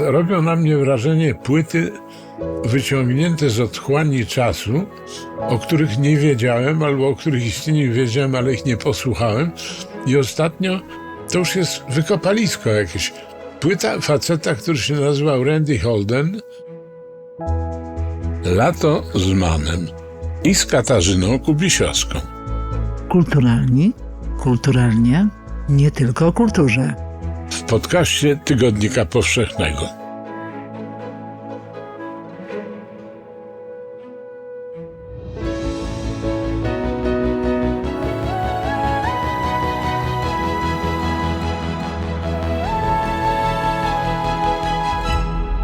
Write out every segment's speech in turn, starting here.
Robią na mnie wrażenie płyty wyciągnięte z otchłani czasu, o których nie wiedziałem, albo o których istnieniu wiedziałem, ale ich nie posłuchałem. I ostatnio to już jest wykopalisko jakieś. Płyta faceta, który się nazywał Randy Holden. Lato z Manem i z Katarzyną Kubisiowską. Kulturalni, kulturalnie, nie tylko o kulturze. W podcaście Tygodnika Powszechnego.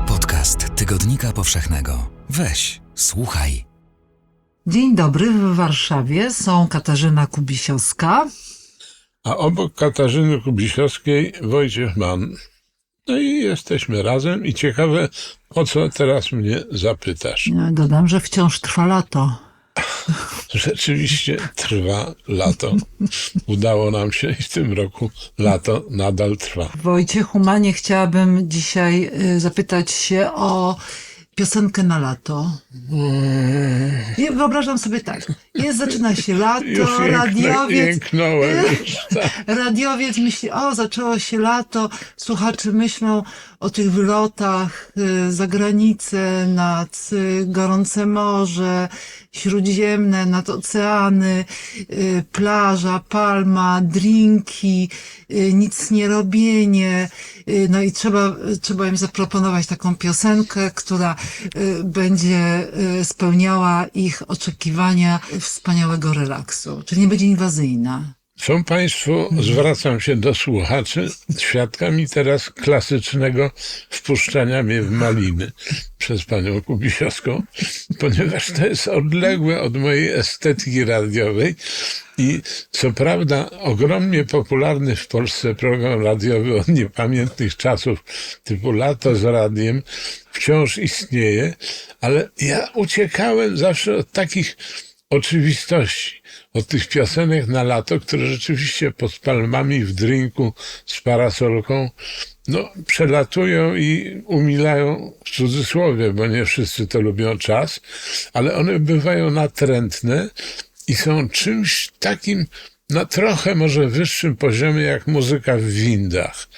Podcast Tygodnika Powszechnego. Weź, słuchaj. Dzień dobry, w Warszawie są Katarzyna Kubisiowska. A obok Katarzyny Kubisiowskiej Wojciech Mann. No i jesteśmy razem i ciekawe, o co teraz mnie zapytasz. Ja Dodam, że wciąż trwa lato. Rzeczywiście trwa lato. Udało nam się i w tym roku lato nadal trwa. Wojciechu Manie chciałabym dzisiaj y, zapytać się o piosenkę na lato. I wyobrażam sobie tak. Jest, zaczyna się lato, Już radiowiec. Już, tak. Radiowiec myśli, o, zaczęło się lato, słuchacze myślą o tych wylotach y, za granicę, nad y, gorące morze, śródziemne, nad oceany, y, plaża, palma, drinki, nic nie robienie. No i trzeba, trzeba im zaproponować taką piosenkę, która będzie spełniała ich oczekiwania wspaniałego relaksu, czyli nie będzie inwazyjna. Są Państwo, zwracam się do słuchaczy, świadkami teraz klasycznego wpuszczania mnie w maliny przez panią Kubisiowską, ponieważ to jest odległe od mojej estetyki radiowej i co prawda ogromnie popularny w Polsce program radiowy od niepamiętnych czasów typu Lato z radiem wciąż istnieje, ale ja uciekałem zawsze od takich oczywistości, od tych piosenek na lato, które rzeczywiście pod palmami w drinku z parasolką no, przelatują i umilają w cudzysłowie, bo nie wszyscy to lubią czas, ale one bywają natrętne i są czymś takim na trochę może wyższym poziomie jak muzyka w windach.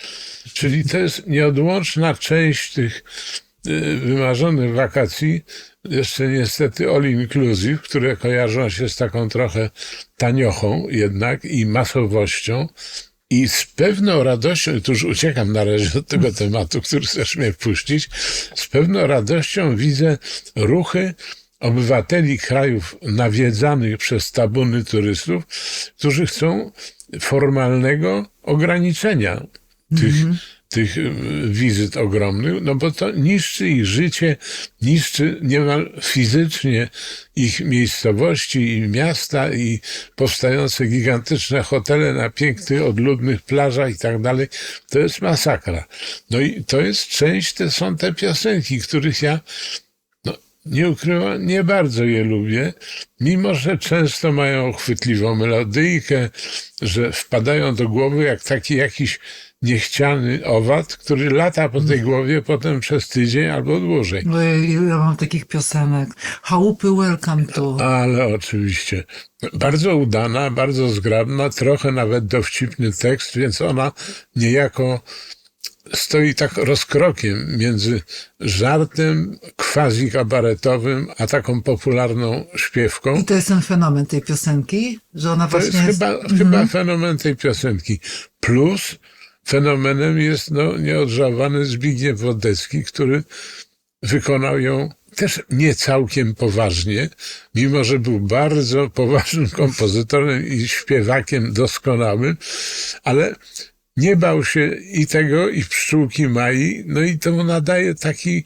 Czyli to jest nieodłączna część tych wymarzonych wakacji, jeszcze niestety all inclusive, które kojarzą się z taką trochę taniochą jednak i masowością. I z pewną radością, tu już uciekam na razie od tego tematu, który chcesz mnie wpuścić, z pewną radością widzę ruchy obywateli krajów nawiedzanych przez tabuny turystów, którzy chcą formalnego ograniczenia tych, tych y, wizyt ogromnych, no bo to niszczy ich życie, niszczy niemal fizycznie ich miejscowości i miasta i powstające gigantyczne hotele na pięknych, odludnych plażach i tak dalej. To jest masakra. No i to jest część, to są te piosenki, których ja no, nie ukrywam, nie bardzo je lubię, mimo że często mają chwytliwą melodyjkę, że wpadają do głowy jak taki jakiś niechciany owad, który lata po tej głowie potem przez tydzień albo dłużej. Bo ja, ja mam takich piosenek. Chałupy welcome to. Ale oczywiście. Bardzo udana, bardzo zgrabna, trochę nawet dowcipny tekst, więc ona niejako stoi tak rozkrokiem między żartem quasi-kabaretowym, a taką popularną śpiewką. I to jest ten fenomen tej piosenki, że ona To jest właśnie jest... chyba, chyba fenomen tej piosenki. Plus fenomenem jest no, nieodżałowany Zbigniew Wodecki, który wykonał ją też nie całkiem poważnie, mimo że był bardzo poważnym kompozytorem i śpiewakiem doskonałym, ale nie bał się i tego, i pszczółki Mai, no i to mu nadaje taki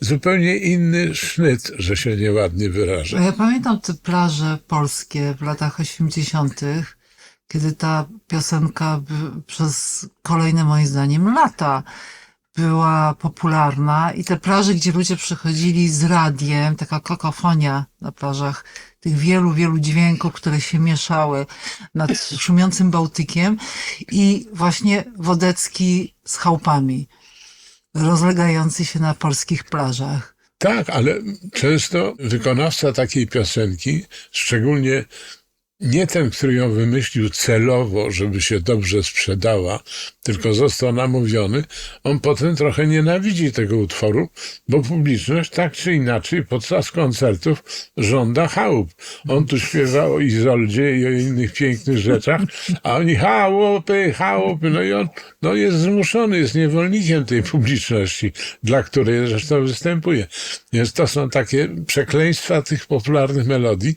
zupełnie inny sznyt, że się nieładnie wyrażę. Ja pamiętam te plaże polskie w latach 80., kiedy ta piosenka przez kolejne moim zdaniem lata była popularna i te plaże, gdzie ludzie przychodzili z radiem, taka kakofonia na plażach, tych wielu, wielu dźwięków, które się mieszały nad szumiącym Bałtykiem i właśnie Wodecki z chałupami. rozlegający się na polskich plażach. Tak, ale często wykonawca takiej piosenki, szczególnie nie ten, który ją wymyślił celowo, żeby się dobrze sprzedała, tylko został namówiony, on potem trochę nienawidzi tego utworu, bo publiczność tak czy inaczej podczas koncertów żąda chałup. On tu śpiewa o Izoldzie i o innych pięknych rzeczach, a oni chałupy, chałupy, no i on no jest zmuszony, jest niewolnikiem tej publiczności, dla której zresztą występuje. Więc to są takie przekleństwa tych popularnych melodii,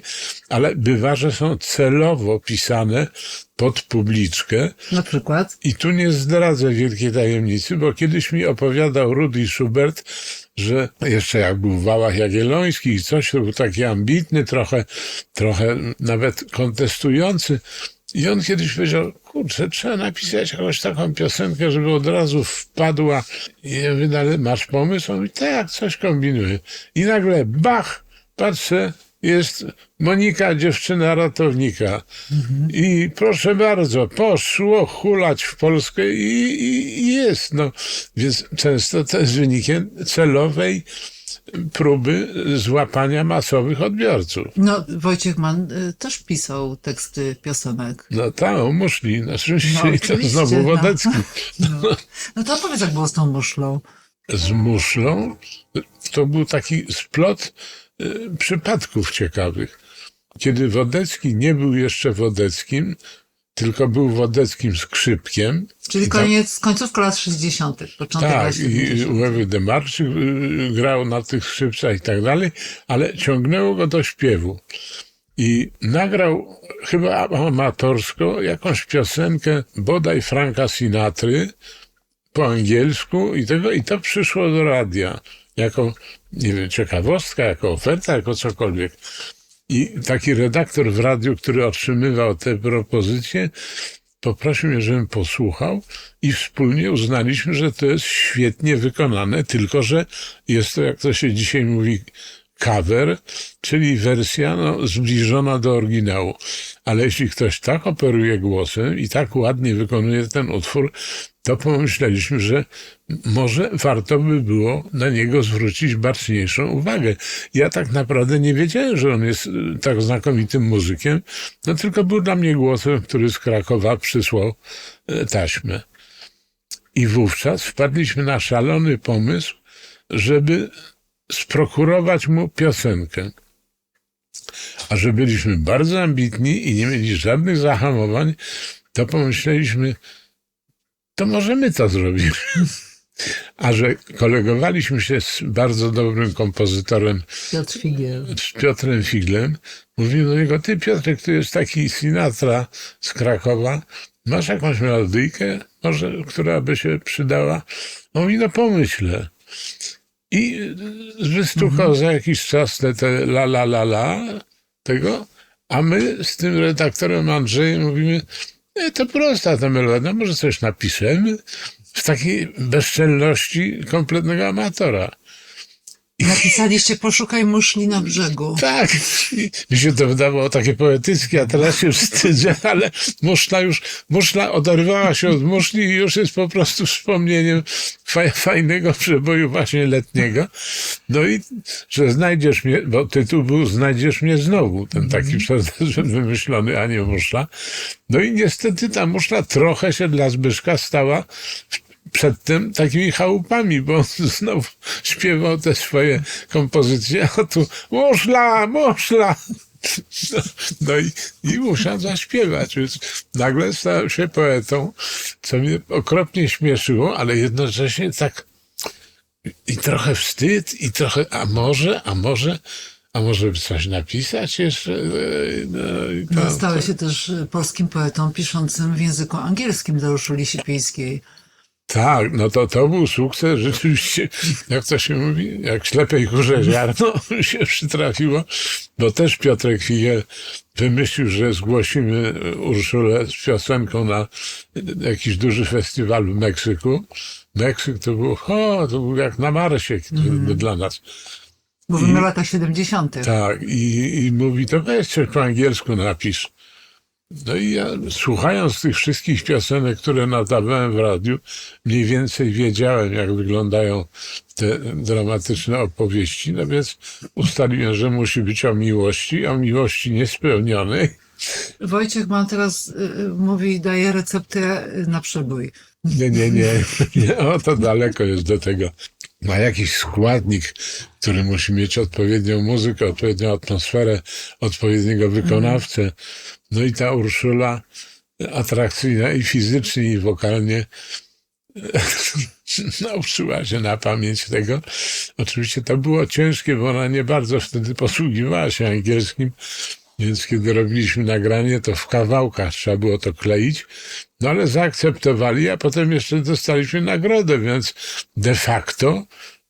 ale bywa, że są celowo pisane pod publiczkę, Na przykład? i tu nie zdradzę wielkiej tajemnicy, bo kiedyś mi opowiadał Rudy Schubert, że jeszcze jak był w Wałach Jagiellońskich i coś, to był taki ambitny, trochę, trochę nawet kontestujący. I on kiedyś powiedział, kurczę, trzeba napisać jakąś taką piosenkę, żeby od razu wpadła. I ja mówię, "No, ale masz pomysł? On mówi, tak, coś kombinuję. I nagle, bach, patrzę, jest Monika, dziewczyna ratownika. I proszę bardzo, poszło hulać w Polskę i, i, i jest. No. Więc często to jest wynikiem celowej próby złapania masowych odbiorców. No, Wojciech Mann y, też pisał teksty piosenek. No tam, o muszli, no, oczywiście, No, i to znowu no. Wodecki. No, no to opowiedz, jak było z tą muszlą. Z muszlą to był taki splot przypadków ciekawych. Kiedy Wodecki nie był jeszcze Wodeckim, tylko był Wodeckim skrzypkiem, Czyli I tam- koniec, końcówka lat 60., początek lat Tak, i 70. Uwewy Demarczyk y, grał na tych skrzypcach i tak dalej, ale ciągnęło go do śpiewu. I nagrał chyba amatorsko jakąś piosenkę bodaj Franka Sinatry po angielsku i tego, i to przyszło do radia jako, nie wiem, ciekawostka, jako oferta, jako cokolwiek. I taki redaktor w radiu, który otrzymywał te propozycje, poprosił mnie, żebym posłuchał i wspólnie uznaliśmy, że to jest świetnie wykonane, tylko że jest to, jak to się dzisiaj mówi, cover, czyli wersja no, zbliżona do oryginału. Ale jeśli ktoś tak operuje głosem i tak ładnie wykonuje ten utwór, to pomyśleliśmy, że może warto by było na niego zwrócić baczniejszą uwagę. Ja tak naprawdę nie wiedziałem, że on jest y, tak znakomitym muzykiem, no tylko był dla mnie głosem, który z Krakowa przysłał e, taśmę. I wówczas wpadliśmy na szalony pomysł, żeby sprokurować mu piosenkę. A że byliśmy bardzo ambitni i nie mieli żadnych zahamowań, to pomyśleliśmy, to może my to zrobimy. A że kolegowaliśmy się z bardzo dobrym kompozytorem, Piotr Figiel. z Piotrem Figlem, mówimy do niego, ty Piotrek, tu jest taki Sinatra z Krakowa, masz jakąś melodyjkę, może, która by się przydała? On mówi, no pomyślę. I y, wystukał za jakiś czas te, te la la la la tego, a my z tym redaktorem Andrzejem mówimy, e, to prosta ta melodia, może coś napiszemy w takiej bezczelności kompletnego amatora. Napisaliście Poszukaj muszli na brzegu. Tak, mi się to wydawało takie poetyckie, a teraz się wstydzę, ale muszla już, muszla oderwała się od muszli i już jest po prostu wspomnieniem fa- fajnego przeboju właśnie letniego. No i, że znajdziesz mnie, bo tytuł był Znajdziesz mnie znowu, ten taki przez nas wymyślony, a nie muszla. No i niestety ta muszla trochę się dla Zbyszka stała przedtem takimi chałupami, bo on znowu śpiewał te swoje kompozycje, a tu muszla, muszla. No, no i, i musiał zaśpiewać, więc nagle stał się poetą, co mnie okropnie śmieszyło, ale jednocześnie tak i trochę wstyd, i trochę, a może, a może, a może coś napisać jeszcze? No, No, stałeś się też polskim poetą piszącym w języku angielskim dla Urszuli. Tak, no to, to był sukces rzeczywiście, jak to się mówi, jak ślepej kurze ziarno się przytrafiło, bo też Piotrek Figiel wymyślił, że zgłosimy Urszulę z piosenką na jakiś duży festiwal w Meksyku. Meksyk to był, o, to był jak na Marsie dla nas. Mówimy o latach 70. Tak, i, i mówi, to weź coś po angielsku napisz. No i ja słuchając tych wszystkich piosenek, które nadawałem w radiu, mniej więcej wiedziałem, jak wyglądają te dramatyczne opowieści, no więc ustaliłem, że musi być o miłości, o miłości niespełnionej. Wojciech mam teraz, y, y, mówi, daje receptę na przebój. Nie, nie, nie, nie, o to daleko jest do tego. Ma jakiś składnik, który musi mieć odpowiednią muzykę, odpowiednią atmosferę, odpowiedniego wykonawcę. No i ta Urszula atrakcyjna i fizycznie, i wokalnie nauczyła się na pamięć tego. Oczywiście to było ciężkie, bo ona nie bardzo wtedy posługiwała się angielskim, więc kiedy robiliśmy nagranie, to w kawałkach trzeba było to kleić. No ale zaakceptowali, a potem jeszcze dostaliśmy nagrodę, więc de facto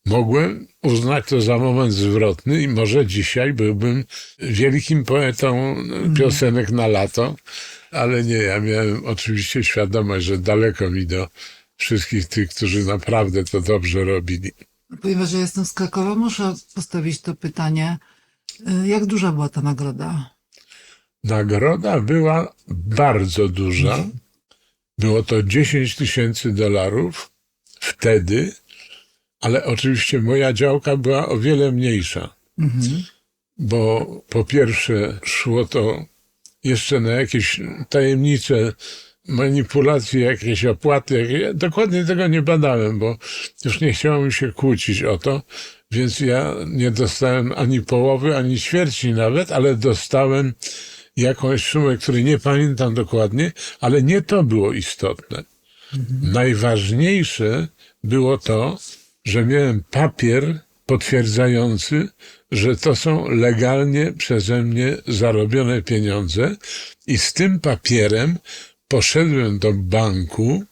mogłem uznać to za moment zwrotny i może dzisiaj byłbym wielkim poetą piosenek na lato, ale nie, ja miałem oczywiście świadomość, że daleko mi do wszystkich tych, którzy naprawdę to dobrze robili. Ponieważ ja jestem z Krakowa, muszę postawić to pytanie. Y, Jak duża była ta nagroda? Nagroda była bardzo duża. Było to 10 tysięcy dolarów wtedy, ale oczywiście moja działka była o wiele mniejsza, Mhm. bo po pierwsze szło to jeszcze na jakieś tajemnice, manipulacje, jakieś opłaty. Ja Dokładnie tego nie badałem, bo już nie chciało mi się kłócić o to, więc ja nie dostałem ani połowy, ani ćwierci nawet, ale dostałem jakąś sumę, której nie pamiętam dokładnie, ale nie to było istotne. Najważniejsze było to, że miałem papier potwierdzający, że to są legalnie przeze mnie zarobione pieniądze i z tym papierem poszedłem do banku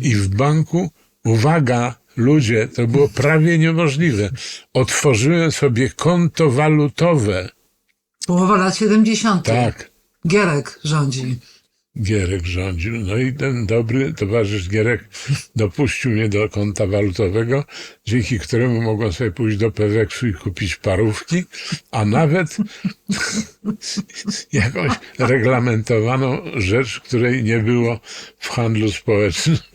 i w banku, uwaga, ludzie, to było prawie niemożliwe. Otworzyłem sobie konto walutowe. Połowa lat 70. Tak. Gierek rządzi. Gierek rządził. No i ten dobry towarzysz Gierek dopuścił mnie do konta walutowego, dzięki któremu mogłem sobie pójść do Peweksu i kupić parówki, a nawet jakąś reglamentowaną rzecz, której nie było w handlu społecznym.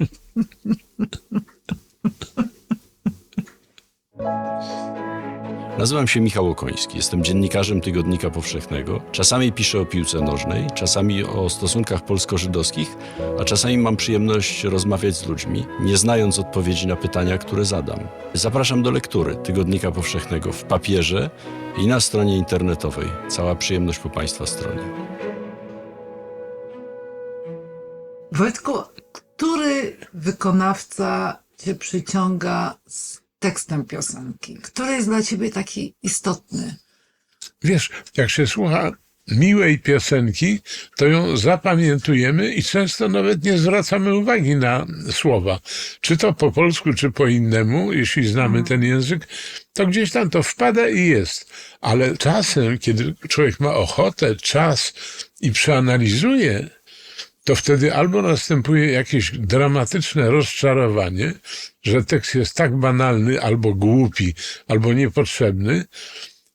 Nazywam się Michał Okoński, jestem dziennikarzem Tygodnika Powszechnego. Czasami piszę o piłce nożnej, czasami o stosunkach polsko-żydowskich, a czasami mam przyjemność rozmawiać z ludźmi, nie znając odpowiedzi na pytania, które zadam. Zapraszam do lektury Tygodnika Powszechnego w papierze i na stronie internetowej. Cała przyjemność po Państwa stronie. Wojtku, który wykonawca cię przyciąga z tekstem piosenki? Który jest dla ciebie taki istotny? Wiesz, jak się słucha miłej piosenki, to ją zapamiętujemy i często nawet nie zwracamy uwagi na słowa. Czy to po polsku, czy po innemu, jeśli znamy ten język, to gdzieś tam to wpada i jest. Ale czasem, kiedy człowiek ma ochotę, czas i przeanalizuje, to wtedy albo następuje jakieś dramatyczne rozczarowanie, że tekst jest tak banalny, albo głupi, albo niepotrzebny,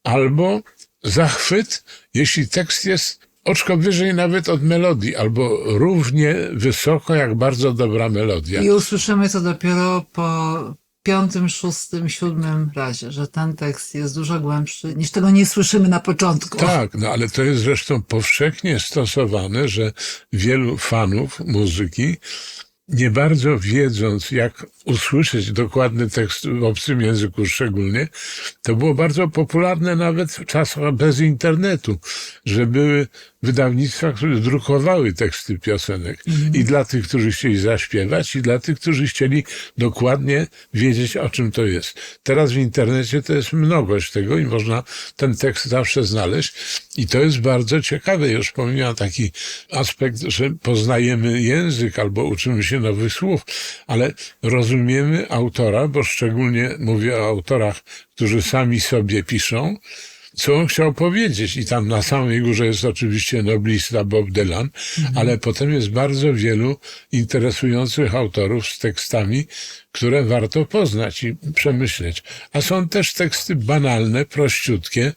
albo zachwyt, jeśli tekst jest oczko wyżej nawet od melodii, albo równie wysoko jak bardzo dobra melodia. I usłyszymy to dopiero po piątym, szóstym, siódmym razie, że ten tekst jest dużo głębszy, niż tego nie słyszymy na początku. Tak, no ale to jest zresztą powszechnie stosowane, że wielu fanów muzyki, nie bardzo wiedząc, jak usłyszeć dokładny tekst w obcym języku szczególnie, to było bardzo popularne nawet w czasach bez internetu, że były wydawnictwa, które drukowały teksty piosenek. I dla tych, którzy chcieli zaśpiewać, i dla tych, którzy chcieli dokładnie wiedzieć, o czym to jest. Teraz w internecie to jest mnogość tego i można ten tekst zawsze znaleźć. I to jest bardzo ciekawe. Już pomijam taki aspekt, że poznajemy język albo uczymy się nowych słów, ale rozumiemy autora, bo szczególnie mówię o autorach, którzy sami sobie piszą, co on chciał powiedzieć. I tam na samej górze jest oczywiście noblista Bob Dylan, ale potem jest bardzo wielu interesujących autorów z tekstami, które warto poznać i przemyśleć. A są też teksty banalne, prościutkie.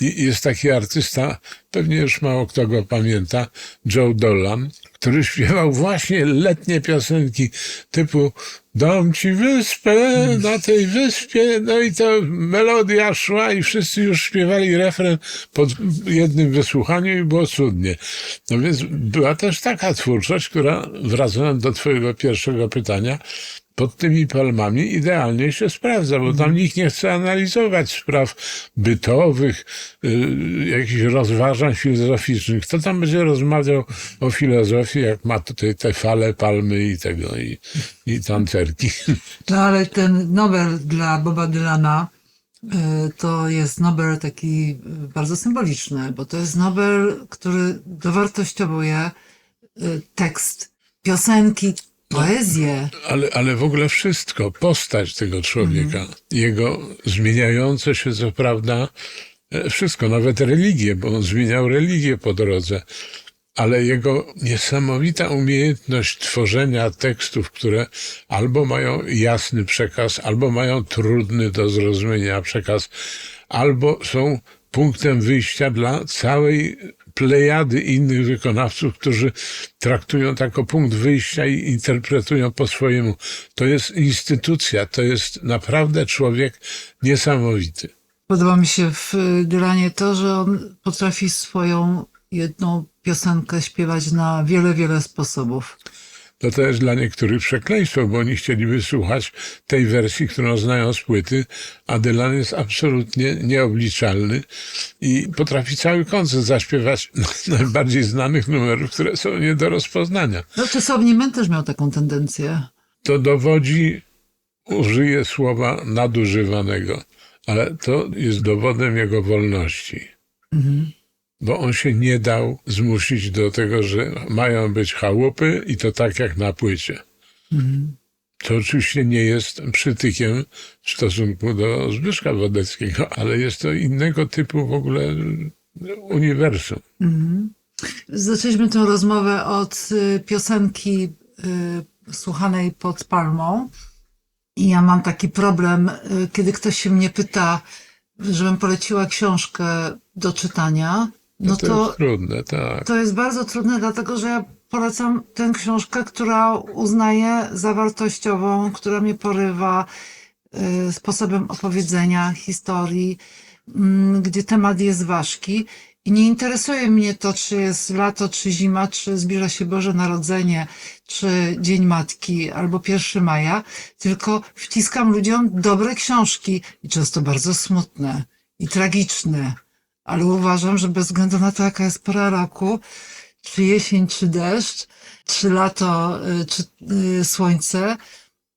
I jest taki artysta, pewnie już mało kto go pamięta, Joe Dolan, który śpiewał właśnie letnie piosenki typu Dom ci wyspę na tej wyspie, no i to melodia szła i wszyscy już śpiewali refren pod jednym wysłuchaniu i było cudnie. No więc była też taka twórczość, która, wracając do twojego pierwszego pytania, pod tymi palmami idealnie się sprawdza, bo tam nikt nie chce analizować spraw bytowych, y, jakichś rozważań filozoficznych. Kto tam będzie rozmawiał o filozofii, jak ma tutaj te fale, palmy i tego, i, i tancerki. No ale ten Nobel dla Boba Dylana y, to jest Nobel taki y, bardzo symboliczny, bo to jest Nobel, który dowartościowuje y, tekst, piosenki, poezję. Ale, ale w ogóle wszystko, postać tego człowieka, jego zmieniające się, co prawda, e, wszystko, nawet religię, bo on zmieniał religię po drodze, ale jego niesamowita umiejętność tworzenia tekstów, które albo mają jasny przekaz, albo mają trudny do zrozumienia przekaz, albo są punktem wyjścia dla całej plejady innych wykonawców, którzy traktują to jako punkt wyjścia i interpretują po swojemu. To jest instytucja, to jest naprawdę człowiek niesamowity. Podoba mi się w Dylanie to, że on potrafi swoją jedną piosenkę śpiewać na wiele, wiele sposobów. To to jest dla niektórych przekleństwo, bo oni chcieliby słuchać tej wersji, którą znają z płyty, a Dylan jest absolutnie nieobliczalny i potrafi cały koncert zaśpiewać najbardziej znanych numerów, które są nie do rozpoznania. No, czasownie Men też miał taką tendencję. To dowodzi, użyję słowa nadużywanego, ale to jest dowodem jego wolności. Bo on się nie dał zmusić do tego, że mają być chałupy i to tak jak na płycie. To oczywiście nie jest przytykiem w stosunku do Zbyszka Wodeckiego, ale jest to innego typu w ogóle uniwersum. Zaczęliśmy tę rozmowę od y, piosenki y, słuchanej pod palmą. I ja mam taki problem, y, kiedy ktoś się mnie pyta, żebym poleciła książkę do czytania, no to, to jest trudne, tak. to jest bardzo trudne, dlatego że ja polecam tę książkę, która uznaję za wartościową, która mnie porywa y, sposobem opowiedzenia historii, mm, gdzie temat jest ważki. I nie interesuje mnie to, czy jest lato, czy zima, czy zbliża się Boże Narodzenie, czy Dzień Matki, albo 1 maja, tylko wciskam ludziom dobre książki i często bardzo smutne i tragiczne. Ale uważam, że bez względu na to, jaka jest pora roku, czy jesień, czy deszcz, czy lato, y, czy y, słońce,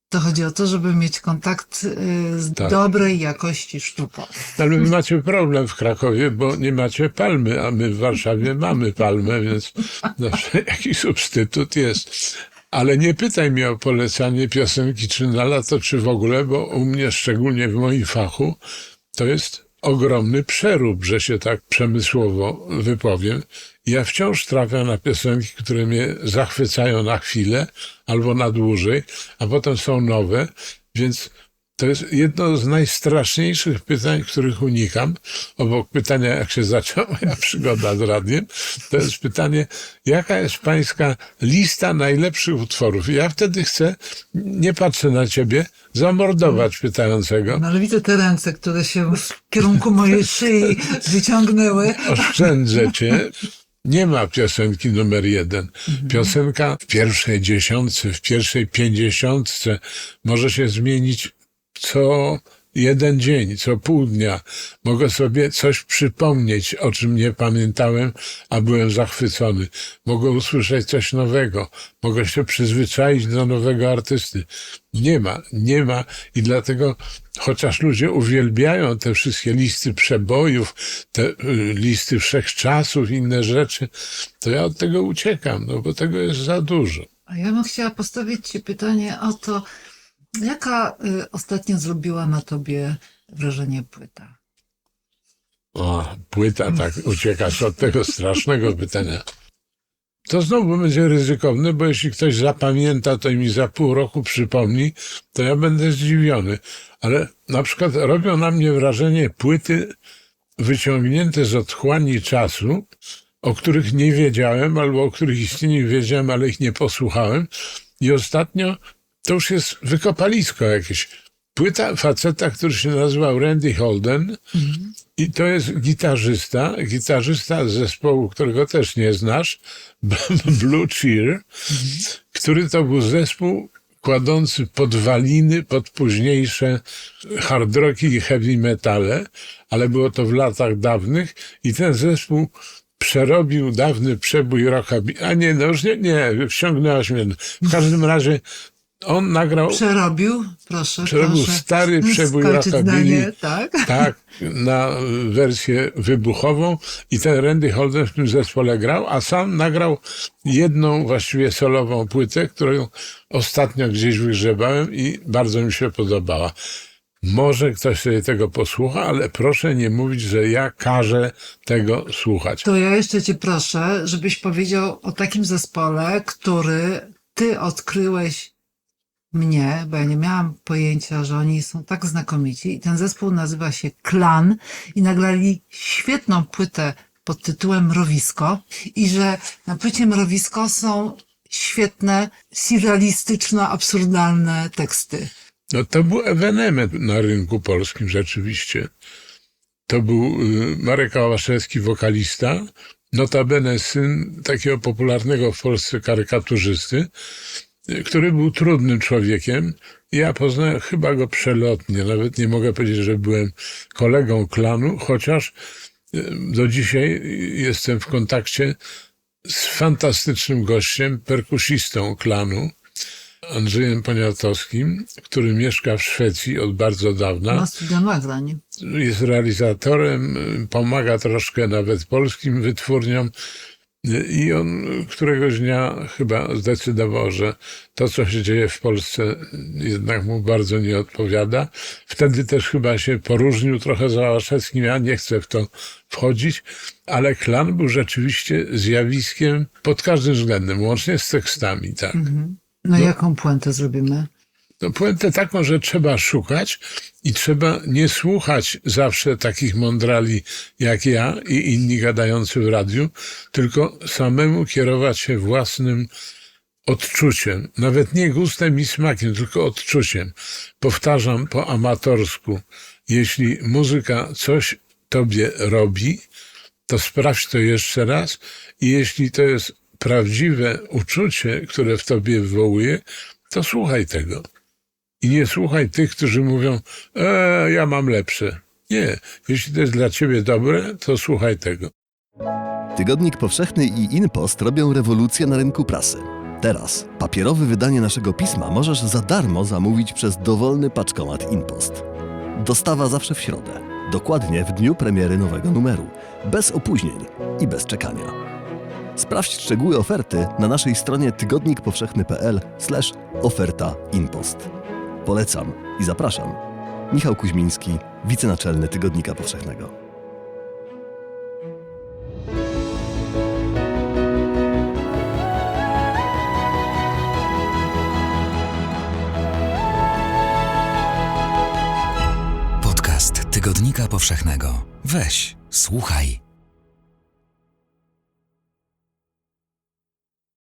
to chodzi o to, żeby mieć kontakt y, z Tak. dobrej jakości sztuką. Ale wy macie problem w Krakowie, bo nie macie palmy, a my w Warszawie mamy palmę, więc zawsze jakiś substytut jest. Ale nie pytaj mnie o polecanie piosenki, czy na lato, czy w ogóle, bo u mnie, szczególnie w moim fachu, to jest ogromny przerób, że się tak przemysłowo wypowiem. Ja wciąż trafiam na piosenki, które mnie zachwycają na chwilę albo na dłużej, a potem są nowe, więc to jest jedno z najstraszniejszych pytań, których unikam. Obok pytania, jak się zaczęła moja przygoda z radiem, to jest pytanie, jaka jest pańska lista najlepszych utworów? I ja wtedy chcę, nie patrzę na ciebie, zamordować pytającego. No ale widzę te ręce, które się w kierunku mojej szyi wyciągnęły. Oszczędzę cię. Nie ma piosenki numer jeden. Piosenka w pierwszej dziesiątce, w pierwszej pięćdziesiątce może się zmienić co jeden dzień, co pół dnia. Mogę sobie coś przypomnieć, o czym nie pamiętałem, a byłem zachwycony. Mogę usłyszeć coś nowego. Mogę się przyzwyczaić do nowego artysty. Nie ma, nie ma i dlatego chociaż ludzie uwielbiają te wszystkie listy przebojów, te y, listy wszechczasów, inne rzeczy, to ja od tego uciekam, no bo tego jest za dużo. A ja bym chciała postawić Ci pytanie o to, jaka y, ostatnio zrobiła na Tobie wrażenie płyta? O, płyta, tak, uciekasz od tego strasznego pytania. To znowu będzie ryzykowne, bo jeśli ktoś zapamięta to i mi za pół roku przypomni, to ja będę zdziwiony. Ale na przykład robią na mnie wrażenie płyty wyciągnięte z otchłani czasu, o których nie wiedziałem, albo o których istnieniu wiedziałem, ale ich nie posłuchałem. I ostatnio to już jest wykopalisko jakieś. Płyta faceta, który się nazywał Randy Holden i to jest gitarzysta, gitarzysta z zespołu, którego też nie znasz, Blue Cheer, który to był zespół kładący podwaliny pod późniejsze hard rocki i heavy metale, ale było to w latach dawnych i ten zespół przerobił dawny przebój rockabilly. A nie, no już nie, nie, wciągnęłaś mnie. W każdym razie on nagrał Przerobił, proszę, Przerobił proszę. stary przebój rockabilly. tak? tak, na wersję wybuchową i ten Randy Holden w tym zespole grał, a sam nagrał jedną właściwie solową płytę, którą ostatnio gdzieś wygrzebałem i bardzo mi się podobała. Może ktoś sobie tego posłucha, ale proszę nie mówić, że ja każę tego słuchać. To ja jeszcze cię proszę, żebyś powiedział o takim zespole, który ty odkryłeś mnie, bo ja nie miałam pojęcia, że oni są tak znakomici. I ten zespół nazywa się Klan i nagrali świetną płytę pod tytułem Mrowisko i że na płycie Mrowisko są świetne, surrealistyczno-absurdalne teksty. No to był ewenement na rynku polskim rzeczywiście. To był y, Marek Ałaszewski, wokalista, notabene syn takiego popularnego w Polsce karykaturzysty, który był trudnym człowiekiem. Ja poznałem chyba go przelotnie, nawet nie mogę powiedzieć, że byłem kolegą klanu, chociaż do dzisiaj jestem w kontakcie z fantastycznym gościem, perkusistą klanu, Andrzejem Poniatowskim, który mieszka w Szwecji od bardzo dawna. Ma studia nagrań. Jest realizatorem, pomaga troszkę nawet polskim wytwórniom. I on któregoś dnia chyba zdecydował, że to, co się dzieje w Polsce, jednak mu bardzo nie odpowiada. Wtedy też chyba się poróżnił trochę z Ałaszewskim. Ja nie chcę w to wchodzić, ale klan był rzeczywiście zjawiskiem pod każdym względem, łącznie z tekstami, tak. No, jaką puentę zrobimy? No, puentę taką, że trzeba szukać i trzeba nie słuchać zawsze takich mądrali jak ja i inni gadający w radiu, tylko samemu kierować się własnym odczuciem. Nawet nie gustem i smakiem, tylko odczuciem. Powtarzam po amatorsku. Jeśli muzyka coś tobie robi, to sprawdź to jeszcze raz i jeśli to jest prawdziwe uczucie, które w tobie wywołuje, to słuchaj tego. I nie słuchaj tych, którzy mówią, e, ja mam lepsze. Nie, jeśli to jest dla ciebie dobre, to słuchaj tego. Tygodnik Powszechny i InPost robią rewolucję na rynku prasy. Teraz papierowe wydanie naszego pisma możesz za darmo zamówić przez dowolny paczkomat InPost. Dostawa zawsze w środę, dokładnie w dniu premiery nowego numeru, bez opóźnień i bez czekania. Sprawdź szczegóły oferty na naszej stronie tygodnikpowszechny.pl/oferta InPost. Polecam i zapraszam. Michał Kuźmiński, wicenaczelny Tygodnika Powszechnego. Podcast Tygodnika Powszechnego. Weź, słuchaj.